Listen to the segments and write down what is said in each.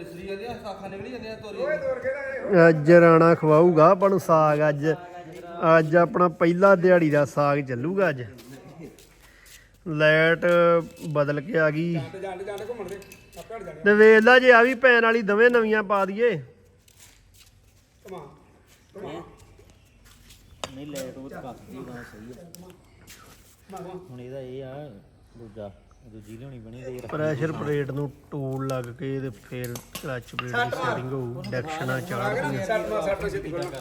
ਨਿਸਰੀ ਜਾਂਦੀਆਂ ਸਾਖਾਂ ਨਿਕਲੀ ਜਾਂਦੀਆਂ ਤੋਰੀ ਓਏ ਤੋਰ ਕੇ ਦਾ ਇਹ ਅੱਜ ਰਾਣਾ ਖਵਾਊਗਾ ਆਪਾਂ ਨੂੰ ਸਾਗ ਅੱਜ ਅੱਜ ਆਪਣਾ ਪਹਿਲਾ ਦਿਹਾੜੀ ਦਾ ਸਾਗ ਚੱਲੂਗਾ ਅੱਜ। ਲਾਈਟ ਬਦਲ ਕੇ ਆ ਗਈ। ਤੇ ਵੇਖ ਲਾ ਜੇ ਆ ਵੀ ਪੈਣ ਵਾਲੀ ਦਵੇਂ ਨਵੀਆਂ ਪਾ ਦਈਏ। ਨਹੀਂ ਲੈਟ ਉਹ ਤਾਂ ਕੱਟ ਦੀ ਗਾਂ ਸਹੀ ਆ। ਹੁਣ ਇਹਦਾ ਇਹ ਆ ਦੂਜਾ। ਦੂਜੀ ਲਿਆਉਣੀ ਬਣੀ ਤੇ ਪ੍ਰੈਸ਼ਰ ਪਲੇਟ ਨੂੰ ਟੂਲ ਲੱਗ ਕੇ ਤੇ ਫਿਰ ਕਲਚ ਪਲੇਟ ਦੀ ਸੈਟਿੰਗ ਹੋਊ ਡੈਕਸ਼ਨਾਂ ਚਾੜਦੀਆਂ ਸੱਟ ਕਰ।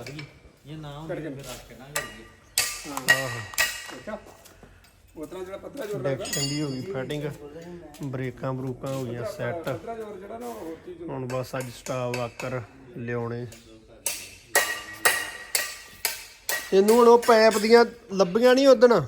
ਦਈਏ। ਜੇ ਨਾ ਹੁੰਦੀ ਫਿਰ ਰੱਖ ਕੇ ਨਾ ਕਰੀਏ। ਆਹੋ। ਦੇਖਾ ਉਤਰਾ ਜਿਹੜਾ ਪੱਤਰਾ ਜੋਰ ਡੈਕਸ਼ਨ ਦੀ ਹੋ ਗਈ ਫੈਟਿੰਗ ਬ੍ਰੇਕਾਂ ਬਰੂਕਾਂ ਹੋ ਗਈਆਂ ਸੈੱਟ ਹੁਣ ਬਸ ਅੱਜ ਸਟਾਫ ਵਾਕਰ ਲਿਆਉਣੇ। ਇਹਨੂੰ ਹੁਣ ਉਹ ਪੈਪ ਦੀਆਂ ਲੱਭੀਆਂ ਨਹੀਂ ਉਦਣ।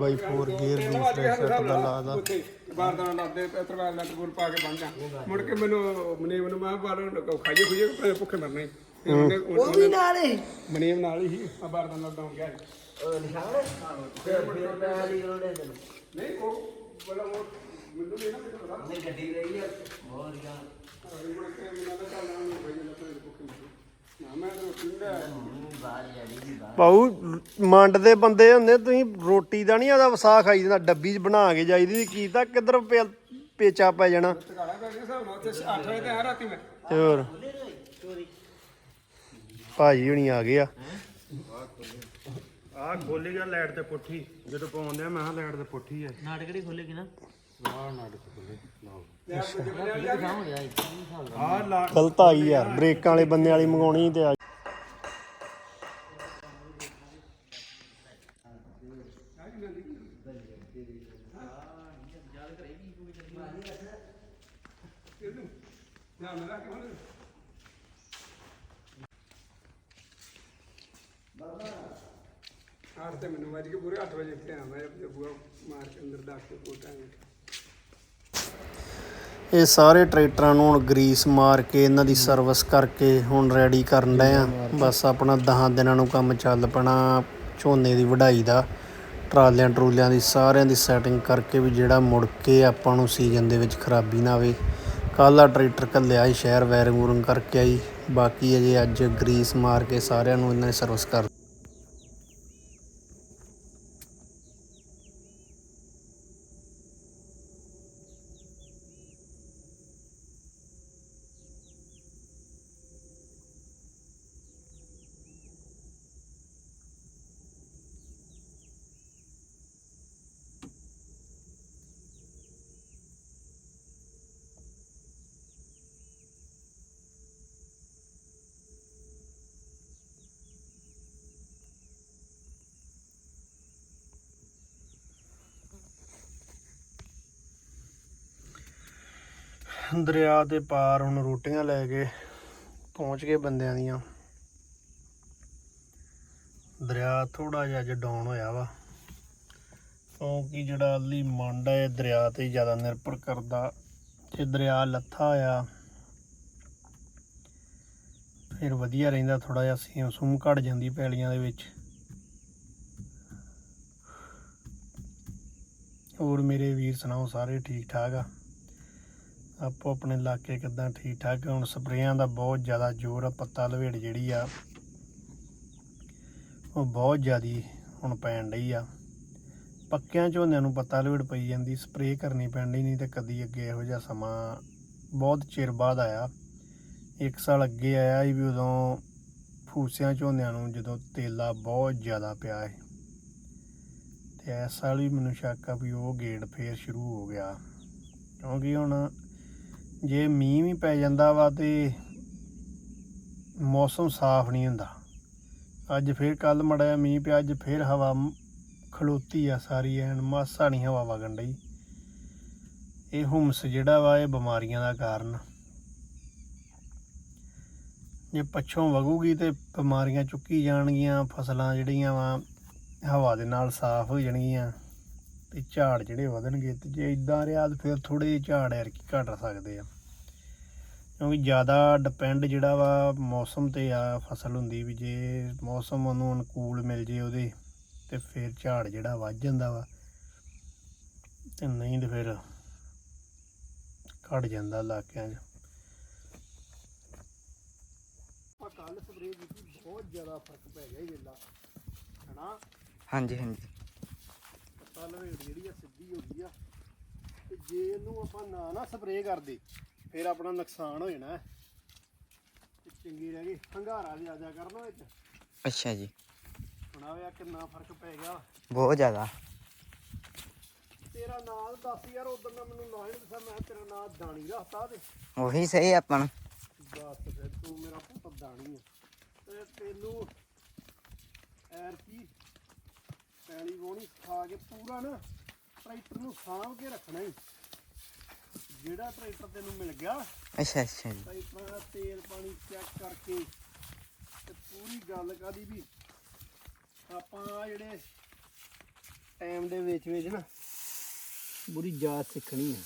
ਫੋਰ ਬਾਈ 4 ਗੇਅਰ ਦੂਸਰੇ ਸੈੱਟ ਦਾ ਲਾਦਾ। ਉੱਥੇ ਬਾਰਦਾਨਾ ਲਾਦੇ ਤਰਵਾਰ ਲੱਟ ਗੁਰ ਪਾ ਕੇ ਬਣ ਜਾ ਮੁੜ ਕੇ ਮੈਨੂੰ ਮਨੀਮ ਨੂੰ ਮੈਂ ਬਾਹਰ ਖਾਈਏ ਖੁਈਏ ਭੁੱਖੇ ਮਰਨੇ ਉਹ ਵੀ ਨਾਲ ਹੀ? ਮਨੀਮ ਨਾਲ ਹੀ ਆ ਬਾਰਦਾਨਾ ਲਾਉਣ ਗਿਆ ਨਹੀਂ ਉਹ ਬੜਾ ਉਹ ਮੈਨੂੰ ਨਹੀਂ ਨਾ ਪਤਾ। ਨਹੀਂ ਗੱਡੀ ਰਹੀ ਹੈ ਬਹੁਤ ਵਧੀਆ ਮੁੜ ਕੇ ਮੈਨੂੰ ਤਾਂ ਚੱਲ ਨਾ ਭਾਈ ਨਾ ਭੁੱਖੇ ਪਾਉ ਮੰਡ ਦੇ ਬੰਦੇ ਹੁੰਦੇ ਤੁਸੀਂ ਰੋਟੀ ਦਾ ਨਹੀਂ ਆਦਾ ਵਸਾ ਖਾਈ ਜਾਂਦਾ ਡੱਬੀ 'ਚ ਬਣਾ ਕੇ ਜਾਈਦੀ ਕੀ ਤਾਂ ਕਿੱਧਰ ਪੇਚਾ ਪੈ ਜਾਣਾ। ਟਕਾਲਾ ਪੈ ਗਿਆ ਹਿਸਾਬ ਨਾਲ ਉੱਥੇ 8 ਵਜੇ ਤੇ ਆ ਰਾਤੀ ਮੈਂ ਤੇ ਹੋਰ। ਭਾਜੀ ਹੁਣੀ ਆ ਗਏ ਆ। ਆ ਖੋਲੀ ਗਿਆ ਲਾਈਟ ਤੇ ਪੁੱਠੀ ਜਦੋਂ ਪਾਉਂਦੇ ਮੈਂ ਲਾਈਟ ਤੇ ਪੁੱਠੀ ਹੈ ਨਾਟਕ ਕਿਹੜੀ ਖੋਲੇਗੀ ਨਾ? ਆਹ ਨਾਟਕ ਗਲਤ ਆ ਗਈ ਯਾਰ, ਬ੍ਰੇਕਾਂ ਵਾਲੇ ਬੰਦੇ ਵਾਲੀ ਮੰਗਾਉਣੀ ਤੇ ਆ। ਨਾ ਮੈਨੂੰ ਵੱਜ ਕੇ ਪੂਰੇ 8 ਵਜੇ ਇੱਥੇ ਆ ਮੈਂ ਬੂਆ ਮਾਰ ਕੇ ਅੰਦਰ ਦੱਸ ਕੇ ਕੋਟਾਂਗੇ ਇਹ ਸਾਰੇ ਟਰੈਕਟਰਾਂ ਨੂੰ ਹੁਣ ਗਰੀਸ ਮਾਰ ਕੇ, ਇਹਨਾਂ ਦੀ ਸਰਵਿਸ ਕਰਕੇ ਹੁਣ ਰੈਡੀ ਕਰਨ ਡਏ ਆ। ਬਸ ਆਪਣਾ 10 ਦਿਨਾਂ ਨੂੰ ਕੰਮ ਚੱਲ ਪਣਾ, ਝੋਨੇ ਦੀ ਵਢਾਈ ਦਾ, ਟਰਾਲਿਆਂ ਟਰੂਲਿਆਂ ਦੀ, ਸਾਰਿਆਂ ਦੀ ਸੈਟਿੰਗ ਕਰਕੇ ਵੀ ਜਿਹੜਾ ਮੁੜ ਕੇ ਆਪਾਂ ਨੂੰ ਸੀਜ਼ਨ ਦੇ ਵਿੱਚ ਖਰਾਬੀ ਨਾ ਆਵੇ। ਕੱਲ੍ਹ ਆ ਟਰੈਕਟਰ ਘੱਲਿਆ ਸੀ ਸ਼ਹਿਰ ਵੈਰਿੰਗ ਵੂਰਿੰਗ ਕਰਕੇ ਆਈ। ਬਾਕੀ ਅਜੇ ਅੱਜ ਗਰੀਸ ਮਾਰ ਕੇ ਸਾਰਿਆਂ ਨੂੰ ਇਹਨਾਂ ਨੇ ਸਰਵਿਸ ਕਰ ਦਰਿਆ ਦੇ ਪਾਰ ਹੁਣ ਰੋਟੀਆਂ ਲੈ ਕੇ ਪਹੁੰਚ ਗਏ ਬੰਦਿਆਂ ਦੀਆਂ। ਦਰਿਆ ਥੋੜਾ ਜਿਹਾ ਅੱਜ ਡਾਊਨ ਹੋਇਆ ਵਾ। ਕਿਉਂਕਿ ਜਿਹੜਾ ਅਲੀ ਮੰਡ ਹੈ ਦਰਿਆ ਤੇ ਜ਼ਿਆਦਾ ਨਿਰਭਰ ਕਰਦਾ। ਜੇ ਦਰਿਆ ਲੱਥਾ ਹੋਇਆ ਫਿਰ ਵਧੀਆ ਰਹਿੰਦਾ ਥੋੜਾ ਜਿਹਾ ਸੀਮ ਸੂਮ ਘਟ ਜਾਂਦੀ ਪੈਲੀਆਂ ਦੇ ਵਿੱਚ। ਹੋਰ ਮੇਰੇ ਵੀਰ ਸੁਣਾਓ, ਸਾਰੇ ਠੀਕ ਠਾਕ ਆ? ਆਪੋ ਆਪਣੇ ਇਲਾਕੇ ਕਿਦਾਂ ਠੀਕ ਠਾਕ ਹੁਣ ਸਪਰੇਆਂ ਦਾ ਬਹੁਤ ਜ਼ਿਆਦਾ ਜ਼ੋਰ ਆ, ਪੱਤਾ ਲਵੇੜ ਜਿਹੜੀ ਆ, ਉਹ ਬਹੁਤ ਜ਼ਿਆਦੀ ਹੁਣ ਪੈਣ ਡਈ ਆ। ਪੱਕਿਆਂ ਝੋਨਿਆਂ ਨੂੰ ਪੱਤਾ ਲਵੇੜ ਪਈ ਜਾਂਦੀ, ਸਪਰੇਅ ਕਰਨੀ ਪੈਣੀ ਨਹੀਂ ਤੇ ਕਦੀ ਅੱਗੇ ਇਹੋ ਜਿਹਾ ਸਮਾਂ ਬਹੁਤ ਚਿਰ ਬਾਅਦ ਆਇਆ। ਇੱਕ ਸਾਲ ਅੱਗੇ ਆਇਆ ਸੀ ਵੀ ਉਦੋਂ ਫੂਸਿਆਂ ਝੋਨਿਆਂ ਨੂੰ ਜਦੋਂ ਤੇਲਾ ਬਹੁਤ ਜ਼ਿਆਦਾ ਪਿਆ ਹੈ ਤੇ ਇਸ ਸਾਲ ਵੀ ਮੈਨੂੰ ਸ਼ੱਕ ਆ ਵੀ ਉਹ ਗੇੜ ਫੇਰ ਸ਼ੁਰੂ ਹੋ ਗਿਆ। ਕਿਉਂਕਿ ਹੁਣ ਜੇ ਮੀਂਹ ਵੀ ਪੈ ਜਾਂਦਾ ਵਾ ਤੇ ਮੌਸਮ ਸਾਫ਼ ਨਹੀਂ ਹੁੰਦਾ। ਅੱਜ ਫੇਰ ਕੱਲ ਮੜਿਆ ਮੀਂਹ ਪਿਆ, ਅੱਜ ਫੇਰ ਹਵਾ ਖਲੋਤੀ ਆ ਸਾਰੀ, ਐਨ ਮਾਸਾ ਨਹੀਂ ਹਵਾ ਵਗਣ ਡਈ। ਇਹ ਹੁਮਸ ਜਿਹੜਾ ਵਾ, ਇਹ ਬਿਮਾਰੀਆਂ ਦਾ ਕਾਰਨ। ਜੇ ਪੱਛੋਂ ਵਗੂਗੀ ਤੇ ਬਿਮਾਰੀਆਂ ਚੁੱਕੀ ਜਾਣਗੀਆਂ, ਫਸਲਾਂ ਜਿਹੜੀਆਂ ਵਾ, ਹਵਾ ਦੇ ਨਾਲ ਸਾਫ਼ ਹੋ ਜਾਣਗੀਆਂ। ਤੇ ਝਾੜ ਜਿਹੜੇ ਵਧਣਗੇ ਤੇ ਜੇ ਇਦਾਂ ਰਿਹਾ ਤਾਂ ਫਿਰ ਥੋੜੇ ਝਾੜ ਐਰ ਕੀ ਘਟ ਸਕਦੇ ਆ। ਕਿਉਂਕਿ ਜ਼ਿਆਦਾ ਡਿਪੈਂਡ ਜਿਹੜਾ ਵਾ ਮੌਸਮ ਤੇ ਆ ਫਸਲ ਹੁੰਦੀ ਵੀ ਜੇ ਮੌਸਮ ਉਹਨੂੰ ਅਨੁਕੂਲ ਮਿਲ ਜੇ ਉਹਦੇ ਤੇ ਫਿਰ ਝਾੜ ਜਿਹੜਾ ਵੱਧ ਜਾਂਦਾ ਵਾ ਤੇ ਨਹੀਂ ਤੇ ਫਿਰ ਘਟ ਜਾਂਦਾ ਇਲਾਕਿਆਂ 'ਚ। ਆਪਾਂ ਕੱਲ ਸਪਰੇਅ ਕੀਤੀ ਬਹੁਤ ਜ਼ਿਆਦਾ ਫ਼ਰਕ ਪੈ ਗਿਆ ਇਹ ਵੇਲਾ ਹਨਾ ਹਾਂਜੀ ਹਾਂਜੀ। ਪੱਤਾ ਲਵੇੜ ਜਿਹੜੀ ਆ ਸਿੱਧੀ ਹੋ ਗਈ ਆ। ਤੇ ਜੇ ਇਹਨੂੰ ਆਪਾਂ ਨਾ ਨਾ ਸਪਰੇਅ ਕਰਦੇ ਫਿਰ ਆਪਣਾ ਨੁਕਸਾਨ ਹੋ ਜਾਣਾ। ਤੇ ਚੰਗੀ ਰਹਿ ਗਈ। ਹੰਗਾਰਾ ਵੀ ਆ ਜਾ ਕਰਨਾ ਵਿੱਚ ਅੱਛਾ ਜੀ। ਹੁਣ ਆ ਵੇਖ ਕਿੰਨਾ ਫ਼ਰਕ ਪੈ ਗਿਆ। ਬਹੁਤ ਜ਼ਿਆਦਾ। ਤੇਰਾ ਨਾਮ ਦੱਸ ਯਾਰ ਉਦੋਂ ਦਾ ਮੈਨੂੰ ਨਾਂ ਹੀ ਨਹੀਂ ਦੱਸਿਆ ਮੈਂ ਕਿਹਾ ਤੇਰਾ ਨਾਮ ਦਾਣੀ ਰੱਖਤਾ ਤੇ ਉਹੀ ਸਹੀ ਆਪਾਂ ਨੂੰ ਬਸ ਫਿਰ ਤੂੰ ਮੇਰਾ ਪੁੱਤ ਦਾਣੀ ਹੈ ਤੇ ਤੈਨੂੰ ਐਰ ਕੀ ਪੈਲੀ ਗੋਣੀ ਖਾ ਕੇ ਪੂਰਾ ਨਾ ਟਰੈਕਟਰ ਨੂੰ ਸਾਂਭ ਕੇ ਰੱਖਣਾ ਹੀ ਜਿਹੜਾ ਟਰੈਕਟਰ ਤੈਨੂੰ ਮਿਲ ਗਿਆ ਅੱਛਾ ਅੱਛਾ ਜੀ। ਟਰੈਕਟਰ ਦਾ ਤੇਲ ਪਾਣੀ ਚੈੱਕ ਕਰਕੇ ਤੇ ਪੂਰੀ ਗੱਲ ਕਾਦੀ ਵੀ ਆਪਾਂ ਆਹ ਜਿਹੜੇ ਟਾਈਮ ਦੇ ਵਿੱਚ ਵਿੱਚ ਨਾ ਪੂਰੀ ਜਾਚ ਸਿੱਖਣੀ ਹੈ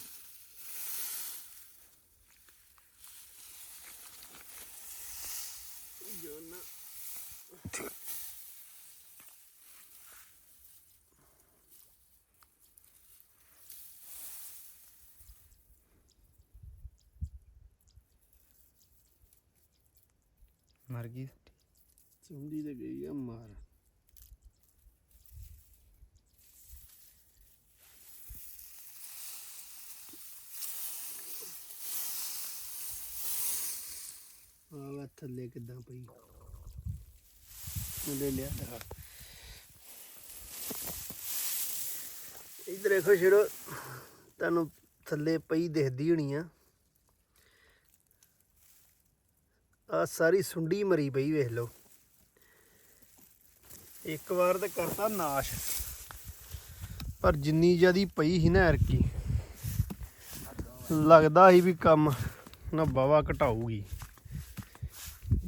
ਜੋ ਨਾ ਮਰ ਗਈ ਚੁੰਡੀ ਤੇ ਗਈ ਆ ਮਾਰ। ਆ ਥੱਲੇ ਕਿੱਦਾਂ ਪਈ? ਮੈਂ ਲਿਆ ਦਿਖਾ ਇਧਰ ਦੇਖੋ ਸ਼ੇਰੋ, ਤੁਹਾਨੂੰ ਥੱਲੇ ਪਈ ਦਿਖਦੀ ਹੋਣੀ ਆ। ਆ ਸਾਰੀ ਸੁੰਡੀ ਮਰੀ ਪਈ, ਵੇਖ ਲਓ। ਇੱਕ ਵਾਰ ਤੇ ਕਰਤਾ ਨਾਸ਼। ਪਰ ਜਿੰਨੀ ਜਿਆਦੀ ਪਈ ਸੀ ਨਾ ਐਰਕੀ ਲੱਗਦਾ ਸੀ ਵੀ ਕੰਮ ਨਾ ਬਾਵਾ ਘਟਾਊਗੀ।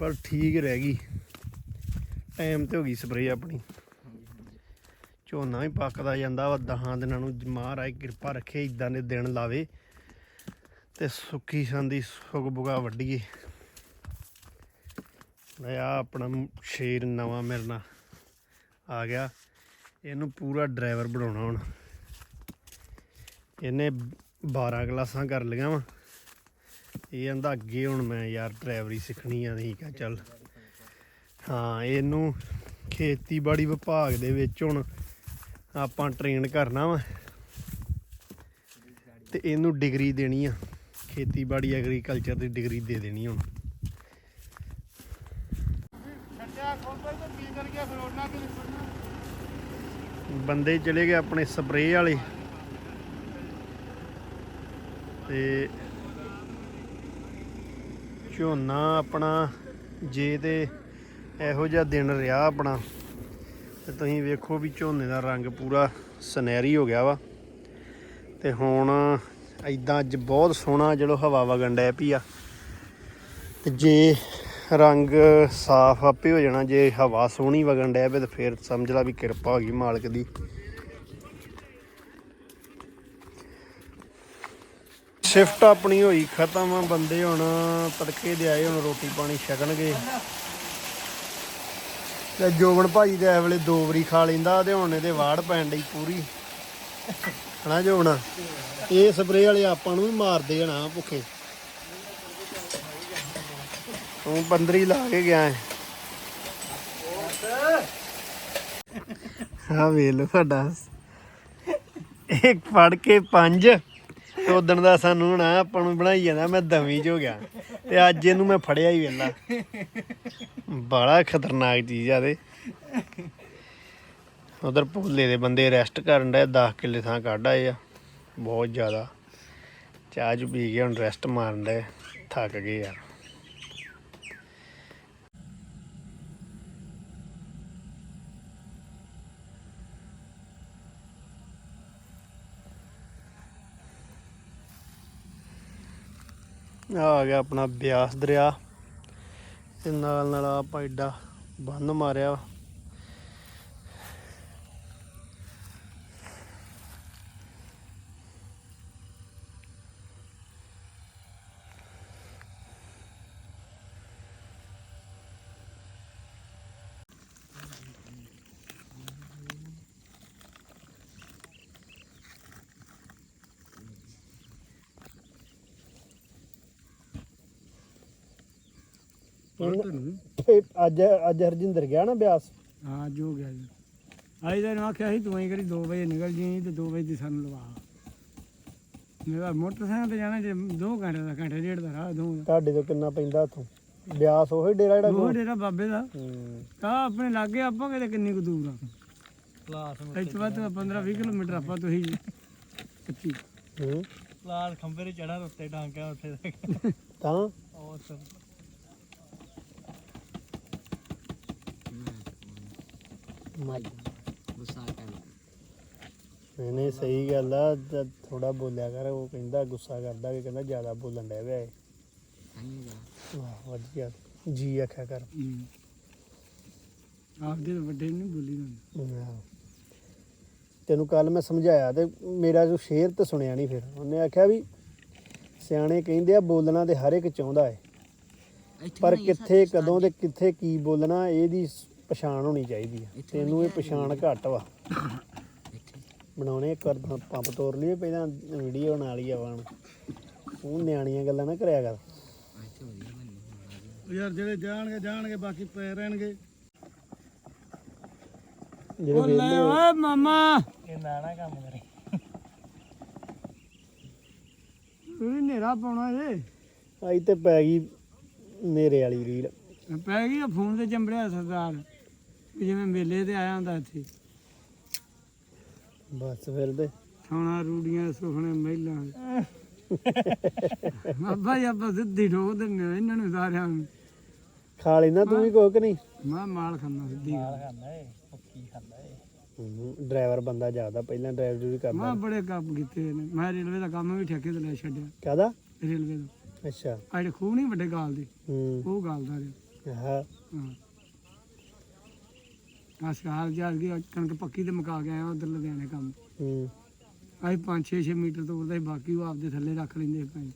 ਪਰ ਠੀਕ ਰਹਿ ਗਈ। ਟਾਈਮ ਤੇ ਹੋ ਗਈ ਸਪਰੇਅ ਆਪਣੀ। ਝੋਨਾ ਵੀ ਪੱਕਦਾ ਜਾਂਦਾ ਵਾ ਦਹਾਂ ਦਿਨਾਂ ਨੂੰ ਮਹਾਰਾਜ ਕਿਰਪਾ ਰੱਖੇ ਇਦਾਂ ਦੇ ਦਿਨ ਲਾਵੇ ਤੇ ਸੁੱਖੀ ਸੰਦੀ ਸੁਗ ਬੁਗਾ ਵੱਢੀਏ। ਲੈ ਆ ਆਪਣਾ ਸ਼ੇਰ ਨਵਾਂ ਮੇਰੇ ਨਾਲ ਆ ਗਿਆ। ਇਹਨੂੰ ਪੂਰਾ ਡਰਾਈਵਰ ਬਣਾਉਣਾ ਹੁਣ। ਇਹਨੇ 12 ਕਲਾਸਾਂ ਕਰ ਲਈਆਂ ਵਾ। ਇਹ ਕਹਿੰਦਾ ਅੱਗੇ ਹੁਣ ਮੈਂ ਯਾਰ ਡਰਾਈਵਰੀ ਸਿੱਖਣੀ ਆ ਨਹੀਂ ਕਾ ਚੱਲ। ਹਾਂ, ਇਹਨੂੰ ਖੇਤੀਬਾੜੀ ਵਿਭਾਗ ਦੇ ਵਿੱਚ ਹੁਣ ਆਪਾਂ ਟ੍ਰੇਨ ਕਰਨਾ ਵਾ। ਤੇ ਇਹਨੂੰ ਡਿਗਰੀ ਦੇਣੀ ਆ। ਖੇਤੀਬਾੜੀ ਐਗਰੀਕਲਚਰ ਦੀ ਡਿਗਰੀ ਦੇ ਦੇਣੀ ਹੁਣ। ਬੰਦੇ ਚਲੇ ਗਏ ਆਪਣੇ ਸਪਰੇਅ ਵਾਲੇ। ਤੇ ਝੋਨਾ ਆਪਣਾ ਜੇ ਤੇ ਇਹੋ ਜਿਹਾ ਦਿਨ ਰਿਹਾ ਆਪਣਾ, ਤੇ ਤੁਸੀਂ ਵੇਖੋ ਵੀ ਝੋਨੇ ਦਾ ਰੰਗ ਪੂਰਾ ਸੁਨਹਿਰੀ ਹੋ ਗਿਆ ਵਾ। ਤੇ ਹੁਣ ਐਦਾਂ ਅੱਜ ਬਹੁਤ ਸੋਹਣਾ ਜਿਹੜਾ ਹਵਾ ਵਗਣ ਡੈ ਪਈ ਆ। ਤੇ ਜੇ ਰੰਗ ਸਾਫ਼ ਆਪੇ ਹੋ ਜਾਣਾ, ਜੇ ਹਵਾ ਸੋਹਣੀ ਵਗਣ ਡਿਆ ਪਏ ਤੇ ਫਿਰ ਸਮਝ ਲਾ ਵੀ ਕਿਰਪਾ ਹੋ ਗਈ ਮਾਲਕ ਦੀ। ਸ਼ਿਫਟ ਆਪਣੀ ਹੋਈ, ਖਤਮ ਆ ਬੰਦੇ ਹੁਣ, ਤੜਕੇ ਦੇ ਆਏ ਹੁਣ ਰੋਟੀ ਪਾਣੀ ਛਕਣਗੇ। ਤੇ ਜੋਬਨ ਭਾਜੀ ਤੇ ਵੇਲੇ ਦੋ ਵਾਰੀ ਖਾ ਲੈਂਦਾ ਤੇ ਹੁਣ ਇਹਦੇ ਵਾੜ ਪੈਣ ਡਈ ਪੂਰੀ। ਹਨਾ ਜੋਬਨ? ਇਹ ਸਪਰੇਅ ਵਾਲੇ ਆਪਾਂ ਨੂੰ ਵੀ ਮਾਰਦੇ ਹਨਾ ਭੁੱਖੇ। ਤੂੰ 15 ਲਾ ਕੇ ਗਿਆ ਹੈ ਆ ਵੇਖ ਲੋ ਸਾਡਾ। ਇੱਕ ਫੜ ਕੇ ਪੰਜ। ਤੇ ਉਦਣ ਦਾ ਸਾਨੂੰ ਹੁਣ ਆਪਾਂ ਨੂੰ ਬਣਾਈ ਜਾਂਦਾ, ਮੈਂ ਦਵੀ ਚ ਹੋ ਗਿਆ। ਤੇ ਅੱਜ ਇਹਨੂੰ ਮੈਂ ਫੜਿਆ ਹੀ ਵੇਲਾ। ਬੜਾ ਖਤਰਨਾਕ ਚੀਜ਼ ਆ ਤੇ। ਉਧਰ ਭੋਲੇ ਦੇ ਬੰਦੇ ਰੈਸਟ ਕਰਨ ਡਏ 10 ਕਿੱਲੇ ਥਾਂ ਕੱਢ ਆਏ ਆ। ਬਹੁਤ ਜ਼ਿਆਦਾ। ਚਾਹ ਚ ਪੀ ਕੇ ਹੁਣ ਰੈਸਟ ਮਾਰਨ ਡਏ, ਥੱਕ ਗਏ ਯਾਰ। ਆ ਗਿਆ ਆਪਣਾ ਬਿਆਸ ਦਰਿਆ ਤੇ ਨਾਲ ਨਾਲ ਆਪਾਂ ਐਡਾ ਬੰਨ ਮਾਰਿਆ। ਵਾ। ਤੇ ਅੱਜ ਅੱਜ ਹਰਜਿੰਦਰ ਗਿਆ ਨਾ ਬਿਆਸ? ਹਾਂ ਜੋ ਗਿਆ ਜੀ। ਆਈ ਤਾਂ ਆਖਿਆ ਸੀ ਤੂੰ ਹੀ ਕਰੀ 2 ਵਜੇ ਨਿਕਲ ਜੀ ਤੇ 2 ਵਜੇ ਦੀ ਸਾਨੂੰ ਲਵਾ ਮੇਰਾ ਮੋਟਰਸਾਈਕਲ ਤੇ ਜਾਣਾ ਜੇ 2 ਘੰਟੇ ਦਾ ਘੰਟੇ ਡੇਢ ਦਾ ਰਾਹ ਦੋ ਤੁਹਾਡੇ ਤੋਂ ਕਿੰਨਾ ਪੈਂਦਾ ਉੱਥੋਂ ਬਿਆਸ ਉਹੀ ਡੇਰਾ ਜਿਹੜਾ ਉਹ ਕੋਲ ਡੇਰਾ ਬਾਬੇ ਦਾ। ਹੂੰ। ਆ ਆਪਣੇ ਲਾਗੇ ਆਪਾਂ ਕਿਤੇ ਕਿੰਨੀ ਕੁ ਦੂਰ ਆ? ਕਲਾਸ ਇੱਥੇ ਵੱਧ 15 20 ਕਿਲੋਮੀਟਰ ਆਪਾਂ ਤੋਂ ਹੀ 25 ਹੂੰ। ਲਾਲ ਖੰਬੇ ਤੇ ਚੜਾ ਉੱਤੇ ਟਾਂਕਿਆ ਉੱਥੇ। ਤੱਕ ਤਾਂ? ਉਹ ਸਭ। ਨਹੀਂ ਨਹੀਂ ਸਹੀ ਗੱਲ ਆ। ਜਦ ਥੋੜਾ ਬੋਲਿਆ ਕਰ। ਉਹ ਕਹਿੰਦਾ ਗੁੱਸਾ ਕਰਦਾ ਕਿ ਕਹਿੰਦਾ ਜ਼ਿਆਦਾ ਬੋਲਣ ਡਿਆ ਪਿਆ ਏ ਵਾਹ ਵਧੀਆ। ਜੀ ਆਖਿਆ ਕਰ। ਆਪਦੇ ਤਾਂ ਵੱਡੇ ਨਹੀਂ ਬੋਲੀ ਨਾ ਆਹ। ਤੈਨੂੰ ਕੱਲ ਮੈਂ ਸਮਝਾਇਆ ਤੇ ਮੇਰਾ ਜੋ ਸ਼ੇਰ ਤੇ ਸੁਣਿਆ ਨਹੀਂ ਫਿਰ। ਉਹਨੇ ਆਖਿਆ ਵੀ ਸਿਆਣੇ ਕਹਿੰਦੇ ਆ ਬੋਲਣਾ ਤੇ ਹਰ ਇੱਕ ਚਾਹੁੰਦਾ ਏ। ਪਰ ਕਿੱਥੇ ਕਦੋਂ ਤੇ ਕਿੱਥੇ ਕੀ ਬੋਲਣਾ ਇਹਦੀ ਪਛਾਣ ਹੋਣੀ ਚਾਹੀਦੀ ਆ। ਤੈਨੂੰ ਇਹ ਪਛਾਣ ਘੱਟ ਵਾ। ਬਣਾਉਣੇ ਕਰ ਪੰਪ ਤੋੜ ਲਈਏ ਪਹਿਲਾਂ ਵੀਡੀਓ ਬਣਾ ਲਈ ਆਵਾਂ ਉਹ ਨਿਆਣੀਆਂ ਗੱਲਾਂ ਨਾ ਕਰਿਆ ਕਰ। ਯਾਰ ਜਿਹੜੇ ਜਾਣਗੇ ਜਾਣਗੇ ਬਾਕੀ ਪਏ ਰਹਿਣਗੇ। ਜਿਹੜੇ ਉਹ ਲੈ ਓਏ ਮਾਮਾ। ਇਹ ਨਾ ਨਾ ਕੰਮ ਕਰੇ। ਤੂੰ ਵੀ ਹਨੇਰਾ ਪਾਉਣਾ ਏ ਅੱਜ ਤੇ ਪੈ ਗਈ ਨੇਰੇ ਵਾਲੀ ਰੀਲ। ਪੈ ਗਈ ਫੋਨ ਤੇ ਚੰਬੜਿਆ ਸਰਦਾਰ। ਵੀ ਜਿਵੇਂ ਮੇਲੇ ਤੇ ਆਇਆ ਹੁੰਦਾ ਇੱਥੇ। ਬਸ ਫਿਰ ਤੇ। ਸੋਨਾ ਰੂੜੀਆਂ ਸੁਖਣੇ ਮਹਿਲਾਂ। ਬਾਬਾ ਜੀ ਆਪਾਂ ਸਿੱਧੀ ਠੋਕ ਦਿੰਦੇ ਇਹਨਾਂ ਨੂੰ ਸਾਰਿਆਂ ਨੂੰ। ਖਾ ਲੈਂਦਾ ਤੂੰ ਵੀ ਕੁਛ ਕਿ ਨਹੀਂ? ਮੈਂ ਮਾਲ ਖਾਂਦਾ ਸਿੱਧੀ। ਗੱਲ। ਖਾਂਦਾ ਏ ਪੱਕੀ ਖਾਂਦਾ ਏ। ਡਰਾਈਵਰ ਬੰਦਾ ਜ਼ਿਆਦਾ ਪਹਿਲਾਂ ਡਰਾਈਵਰੀ ਵੀ ਕਰਦਾ ਮੈਂ ਬੜੇ ਕੰਮ ਕੀਤੇ ਨੇ। ਮੈਂ ਰੇਲਵੇ ਦਾ ਕੰਮ ਵੀ ਠੇਕੇ ਤੇ ਲੈ ਛੱਡਿਆ। ਕਾਹਦਾ? ਰੇਲਵੇ ਦਾ। ਅੱਛਾ। ਆ ਜਿਹੜੇ ਖੂਹ ਨਹੀਂ ਵੱਡੇ ਗਾਲ ਦੇ ਹੂੰ। ਉਹ ਗਾਲਦਾ ਰਿਹਾ। ਹਾਂ ਹਾਂ। ਆ ਸਾਲ ਜਾ ਕੇ ਕਣਕ ਪੱਕੀ ਤੇ ਮੁਕਾ ਕੇ ਆਇਆ ਉਧਰ ਲੁਧਿਆਣੇ ਕੰਮ। ਹੂੰ। ਅਸੀਂ 5-6 ਮੀਟਰ ਤੋਂ ਉਰਦਾ ਬਾਕੀ ਉਹ ਆਪਦੇ ਥੱਲੇ ਰੱਖ ਲੈਂਦੇ ਸੀ ਭਾਈ।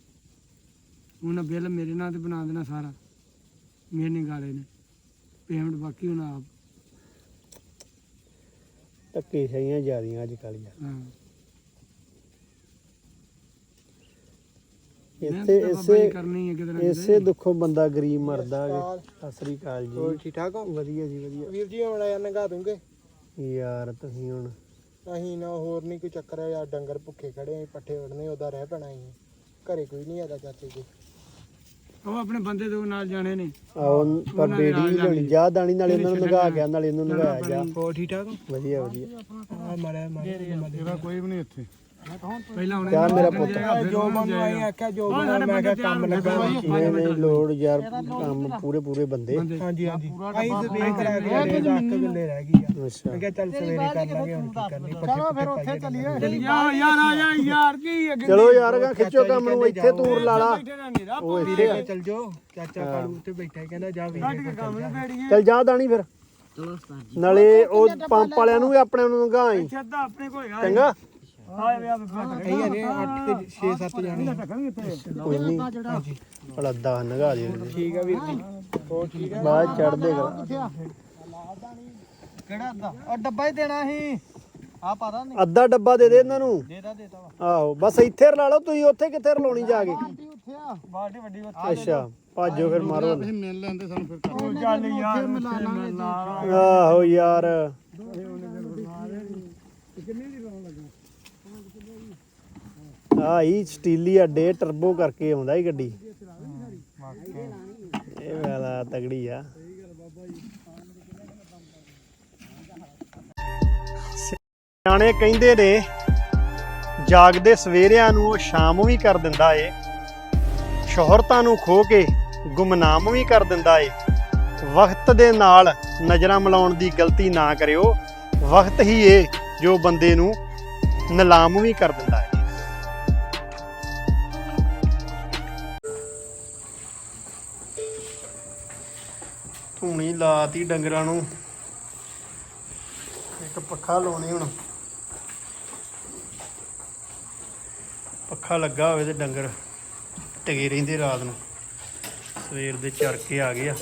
ਉਹਨਾਂ ਬਿੱਲ ਮੇਰੇ ਨਾਂ ਤੇ ਬਣਾ ਦੇਣਾ ਸਾਰਾ। ਮੇਰੇ ਨੇ ਗਾਲੇ ਨੇ। ਪੇਮੈਂਟ ਬਾਕੀ ਉਹਨਾਂ ਆਪ। ਧੱਕੇ ਸਹੀਆਂ ਜਿਆਦੀਆਂ ਅੱਜ ਕੱਲ੍ਹ ਯਾਰ। ਹਾਂ। ਜੀ ਇਸੇ ਕਰਨੀ ਹੈ ਕਿਤੇ ਨਾ ਇਸੇ ਦੁੱਖੋਂ ਬੰਦਾ ਗਰੀਬ ਮਰਦਾ ਗੇ ਸਤਿ ਸ੍ਰੀ ਅਕਾਲ। ਜੀ। ਹੋਰ ਠੀਕ ਠਾਕ ਹੋ? ਵਧੀਆ ਜੀ ਵਧੀਆ। ਵੀਰ ਜੀ ਹੁਣ ਯਾਰ ਨਗਾ ਦੂੰਗੇ। ਯਾਰ ਤੁਸੀਂ ਹੁਣ ਅਸੀਂ ਨਾ ਹੋਰ ਨਹੀਂ ਕੋਈ ਚੱਕਰ ਆ ਯਾਰ ਡੰਗਰ ਭੁੱਖੇ ਖੜੇ ਆਂ ਪੱਠੇ ਵੜਨੇ ਉਹਦਾ ਰਹਿ ਪੈਣਾ ਅਸੀਂ ਘਰੇ ਕੋਈ ਨਹੀਂ ਹੈਗਾ ਚਾਚੇ ਜੀ। ਉਹ ਆਪਣੇ ਬੰਦੇ ਦੋ ਨਾਲ ਜਾਣੇ ਨੇ। ਆਓ ਪਰ ਬੇੜੀ ਲਿਆਉਣੀ ਜਾ ਦਾਣੀ ਨਾਲੇ ਉਹਨਾਂ ਨੂੰ ਨਗਾ ਗਿਆ ਨਾਲੇ ਇਹਨੂੰ ਜਾ। ਹੋਰ ਠੀਕ ਠਾਕ ਵਧੀਆ ਵਧੀਆ। ਆ ਮੜਿਆ ਤੇਰਾ ਕੋਈ ਵੀ ਨਹੀਂ ਇੱਥੇ। ਪਹਿਲਾਂ ਕਿਆ ਮੇਰਾ ਪੁੱਤ। ਜੋ ਮਨ ਆਈ ਆਖਿਆ ਜੋ ਮੈਂ ਕਿਹਾ ਕੰਮ ਲੱਗਾ ਨਹੀਂ ਨਹੀਂ ਲੋੜ ਯਾਰ ਕੰਮ ਪੂਰੇ ਪੂਰੇ ਬੰਦੇ। ਹਾਂਜੀ ਹਾਂਜੀ। ਤੇ ਵੇਖ ਕਰਾ ਕੇ ਆਏ 10 ਗੱਲੇ ਰਹਿ ਗਈ ਆ। ਅੱਛਾ। ਮੈਂ ਕਿਹਾ ਚੱਲ ਸਵੇਰੇ ਕਰ ਲਾਂਗੇ ਹੁਣ ਕੀ ਕਰਨੀ? ਚਲੋ ਫਿਰ ਉੱਥੇ ਚੱਲੀਏ। ਯਾਰ ਯਾਰ ਆ ਜਾ ਯਾਰ ਕੀ ਅੱਗੇ ਚਲੋ ਯਾਰ ਗਾ ਖਿੱਚੋ ਕੰਮ ਨੂੰ ਇੱਥੇ ਤੂਰ ਲਾ ਲਾ ਉਹ ਇੱਥੇ ਚੱਲ ਜਾਓ ਚਾਚਾ ਕਾਲੂ ਉੱਤੇ ਬੈਠਾ ਕਹਿੰਦਾ ਜਾ ਕੋਲ ਚੱਲ ਜਾ ਚੱਲ ਜਾ ਦਾਣੀ ਫਿਰ। ਨਾਲੇ ਉਹ ਪੰਪ ਵਾਲਿਆਂ ਨੂੰ ਵੀ ਆਪਣੇ ਨੂੰ ਕੋਲ ਹੈਗਾ ਚੰਗਾ ਵੇ ਵੇ ਕਈ ਨੇ 8 6 7 ਜਾਣੇ। ਕੋਈ ਨਹੀਂ। ਭਲਾ ਦਾ ਨਗਾ ਦੇ ਠੀਕ ਆ ਵੀਰ ਜੀ। ਹੋਰ ਠੀਕ ਆ। ਬਾਅਦ ਚੜ ਦੇਗਾ ਕਿਹੜਾ ਅੱਧਾ? ਉਹ ਡੱਬਾ ਹੀ ਦੇਣਾ ਸੀ। ਆ ਪਤਾ ਨਹੀਂ ਅੱਧਾ ਡੱਬਾ ਦੇ ਦੇ ਇਹਨਾਂ ਨੂੰ। ਦੇਦਾ ਦੇਤਾ ਵਾ ਆਹੋ ਬਸ ਇੱਥੇ ਰਲਾ ਲਓ ਤੁਸੀਂ ਉੱਥੇ ਕਿੱਥੇ ਰਲਾਉਣੀ ਜਾ ਕੇ? ਉੱਥੇ ਆ। ਬਾਲਟੀ ਵੱਡੀ ਅੱਛਾ ਭਾਜੋ ਫਿਰ ਮਾਰੋ। ਮਿਲ ਲੈਂਦੇ ਸਾਨੂੰ ਫਿਰ। ਚੱਲ ਯਾਰ ਆਹੋ ਯਾਰ। ਆਹੀ ਸਟੀਲੀ ਅੱਡੇ ਟਰਬੋ ਕਰਕੇ ਆਉਂਦਾ ਹੀ ਗੱਡੀ। ਇਹ ਵਾਲਾ ਤਗੜੀ ਆ। ਸਿਆਣੇ ਕਹਿੰਦੇ ਨੇ, ਜਾਗਦੇ ਸਵੇਰਿਆਂ ਨੂੰ ਉਹ ਸ਼ਾਮ ਵੀ ਕਰ ਦਿੰਦਾ ਏ। ਸ਼ੋਹਰਤਾਂ ਨੂੰ ਖੋ ਕੇ ਗੁਮਨਾਮ ਵੀ ਕਰ ਦਿੰਦਾ ਏ। ਵਕਤ ਦੇ ਨਾਲ ਨਜ਼ਰਾਂ ਮਿਲਾਉਣ ਦੀ ਗਲਤੀ ਨਾ ਕਰਿਓ। ਵਕਤ ਹੀ ਏ ਜੋ ਬੰਦੇ ਨੂੰ ਨਿਲਾਮ ਵੀ ਕਰ ਦਿੰਦਾ ਧੂਣੀ ਲਾਤੀ ਡੰਗਰਾਂ ਨੂੰ। ਇੱਕ ਪੱਖਾ ਲਾਉਣੀ ਹੁਣ। ਪੱਖਾ ਲੱਗਾ ਹੋਵੇ ਤੇ ਡੰਗਰ ਟਿਕੇ ਰਹਿੰਦੇ ਰਾਤ ਨੂੰ। ਸਵੇਰ ਦੇ ਚਰ ਕੇ ਆ ਗਏ ਆ।